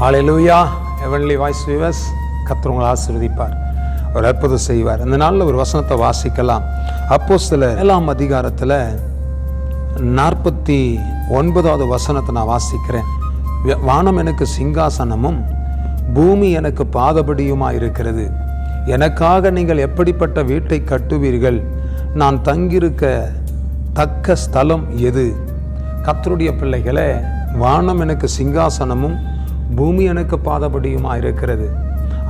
ஆலையிலூயா heavenly voice விவஸ் கத்துறவங்களை உங்களை அவர் ஒரு அற்புதம் செய்வார். இந்த நாளில் ஒரு வசனத்தை வாசிக்கலாம். அப்போ சில ஏழாம் அதிகாரத்தில் நாற்பத்தி ஒன்பதாவது வசனத்தை நான் வாசிக்கிறேன். "வ- வானம் எனக்கு சிங்காசனமும் பூமி எனக்கு பாதபடியுமாக இருக்கிறது எனக்காக நீங்கள் எப்படிப்பட்ட வீட்டை கட்டுவீர்கள்? நான் தங்கியிருக்க தக்க ஸ்தலம் எது? கத்தருடைய பிள்ளைகளே வானம் எனக்கு சிங்காசனமும் பூமி எனக்கு பாதபடியுமா இருக்கிறது?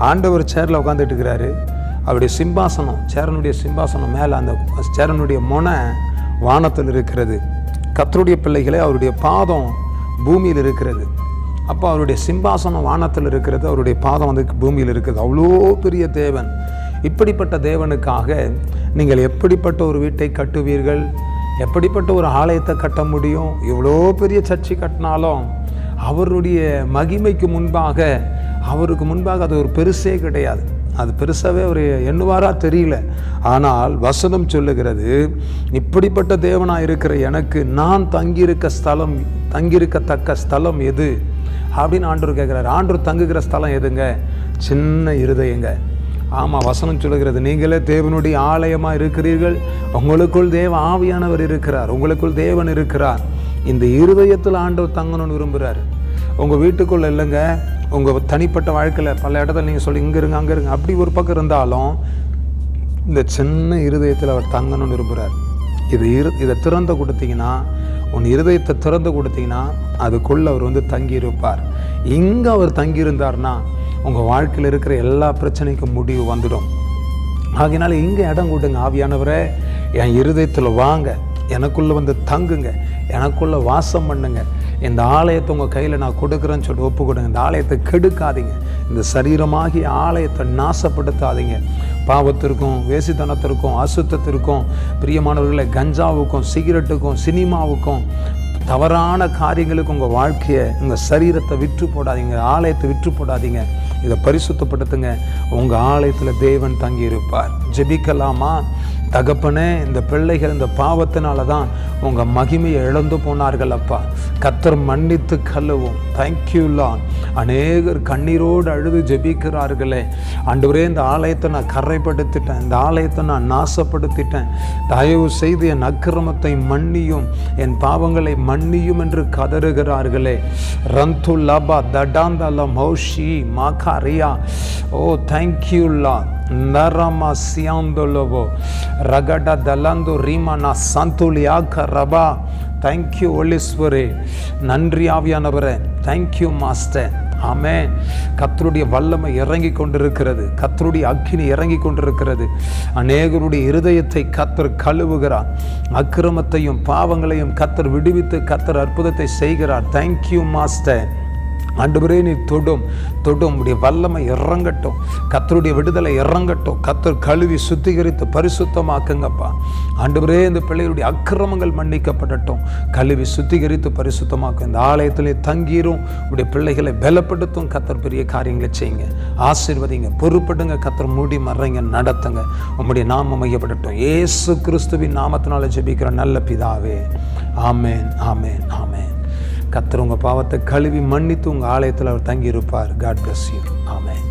ஆண்டவர் சேரில் உட்காந்துட்டு இருக்கிறாரு. அவருடைய சிம்பாசனம் சேரனுடைய சிம்பாசனம் மேலே அந்த சேரனுடைய முனை வானத்தில் இருக்கிறது. கத்தருடைய பிள்ளைகளே அவருடைய பாதம் பூமியில் இருக்கிறது. அப்போ அவருடைய சிம்பாசனம் வானத்தில் இருக்கிறது அவருடைய பாதம் வந்து பூமியில் இருக்குது. அவ்வளோ பெரிய தேவன். இப்படிப்பட்ட தேவனுக்காக நீங்கள் எப்படிப்பட்ட ஒரு வீட்டை கட்டுவீர்கள்? எப்படிப்பட்ட ஒரு ஆலயத்தை கட்ட முடியும்? இவ்வளோ பெரிய சர்ச்சை கட்டினாலும் அவருடைய மகிமைக்கு முன்பாக அவருக்கு முன்பாக அது ஒரு பெருசே கிடையாது. அது பெருசாகவே அவர் எண்ணுவாரா தெரியல. ஆனால் வசனம் சொல்லுகிறது இப்படிப்பட்ட தேவனாக இருக்கிற எனக்கு நான் தங்கியிருக்க ஸ்தலம் தங்கியிருக்கத்தக்க ஸ்தலம் எது? அப்படின்னு ஆண்டவர் கேட்குறாரு. ஆண்டவர் தங்குகிற ஸ்தலம் எதுங்க? சின்ன இருதயங்க. ஆமாம் வசனம் சொல்லுகிறது நீங்களே தேவனுடைய ஆலயமாக இருக்கிறீர்கள். உங்களுக்குள் தேவ ஆவியானவர் இருக்கிறார். உங்களுக்குள் தேவன் இருக்கிறார். இந்த இருதயத்தில் ஆண்டவர் தங்கணும்னு விரும்புகிறார் உங்கள் வீட்டுக்குள்ளே இல்லைங்க. உங்கள் தனிப்பட்ட வாழ்க்கையில் பல இடத்துல நீங்கள் சொல்லி இங்கே இருங்க அங்கே இருங்க. அப்படி ஒரு பக்கம் இருந்தாலும் இந்த சின்ன இருதயத்தில் அவர் தங்கணும்னு விரும்புகிறார் இது இரு இதை திறந்து கொடுத்தீங்கன்னா உன் இருதயத்தை திறந்து கொடுத்தீங்கன்னா அதுக்குள்ளே அவர் வந்து தங்கியிருப்பார். இங்கே அவர் தங்கியிருந்தார்னா உங்கள் வாழ்க்கையில் இருக்கிற எல்லா பிரச்சனைக்கும் முடிவு வந்துடும். ஆகையினால இங்கே இடம் கொடுங்க ஆவியானவரை. என் இருதயத்தில் வாங்க. எனக்குள்ளே வந்து தங்குங்க. எனக்குள்ளே வாசம் பண்ணுங்க. இந்த ஆலயத்தை உங்கள் கையில் நான் கொடுக்குறேன்னு சொல்லிட்டு ஒப்பு கொடுங்க இந்த ஆலயத்தை கெடுக்காதீங்க. இந்த சரீரமாகிய ஆலயத்தை நாசப்படுத்தாதீங்க. பாவத்திற்கும் வேசித்தனத்திற்கும் அசுத்தத்திற்கும் பிரியமானவர்களை கஞ்சாவுக்கும் சிகரெட்டுக்கும் சினிமாவுக்கும் தவறான காரியங்களுக்கு உங்கள் வாழ்க்கையை உங்கள் சரீரத்தை விற்று போடாதீங்க. ஆலயத்தை விற்று போடாதீங்க. இதை பரிசுத்தப்படுத்துங்க. உங்கள் ஆலயத்தில் தேவன் தங்கியிருப்பார். ஜெபிக்கலாமா? தகப்பனே இந்த பிள்ளைகள் இந்த பாவத்தினால தான் உங்கள் மகிமையை இழந்து போனார்கள் அப்பா. கத்தர் மன்னித்து கல்லுவோம் தேங்க்யூ அநேகர் கண்ணீரோடு அழுது ஜெபிக்கிறார்களே. அன்றுவரே இந்த ஆலயத்தை நான் கரைப்படுத்திட்டேன் இந்த ஆலயத்தை நான் நாசப்படுத்திட்டேன். தயவு செய்து என் அக்கிரமத்தை மன்னியும். என் பாவங்களை மன்னியும் என்று கதறுகிறார்களே. ரந்து லபா தடாந்தல மௌஷி மாகாரியா oh, ஓ தேங்க்யூ லான் நரமா சியாந்தொலவோ ரகட தலந்து ரீமனா சந்துலியாக ரபா தேங்க்யூ ஒலிஸ்வரே நன்றி ஆவியானவரே தேங்க்யூ மாஸ்டர் ஆமே கத்தருடைய வல்லமை இறங்கி கொண்டிருக்கிறது. கத்தருடைய அக்கினி இறங்கி கொண்டிருக்கிறது. அநேகருடைய இருதயத்தை கத்தர் கழுவுகிறார். அக்கிரமத்தையும் பாவங்களையும் கத்தர் விடுவித்து கத்தர் அற்புதத்தை செய்கிறார். தேங்க்யூ மாஸ்டர் ஆண்டவரே நீ தொடும் தொடும். உடைய வல்லமை இறங்கட்டும். கத்தருடைய விடுதலை இறங்கட்டும். கத்தர் கழுவி சுத்திகரித்து பரிசுத்தமாக்குங்கப்பா. ஆண்டவரே இந்த பிள்ளைகளுடைய அக்கிரமங்கள் மன்னிக்கப்படட்டும். கழுவி சுத்திகரித்து பரிசுத்தமாக்கும் இந்த ஆலயத்திலே தங்கீரும். உடைய பிள்ளைகளை பலப்படுத்தும். கத்தர் பெரிய காரியங்களை செய்யுங்க. ஆசீர்வதிங்க. பொறுப்படுங்க. கத்தர் மூடி மறைங்க. நடத்துங்க. உம்முடைய நாமம் மையப்படட்டும் ஏசு கிறிஸ்துவின் நாமத்தினால ஜெபிக்கிற நல்ல பிதாவே. ஆமேன் ஆமேன் ஆமேன். கத்தர் உங்கள் பாவத்தை கழுவி மன்னித்து உங்கள் ஆலயத்தில் அவர் தங்கியிருப்பார். God bless you amen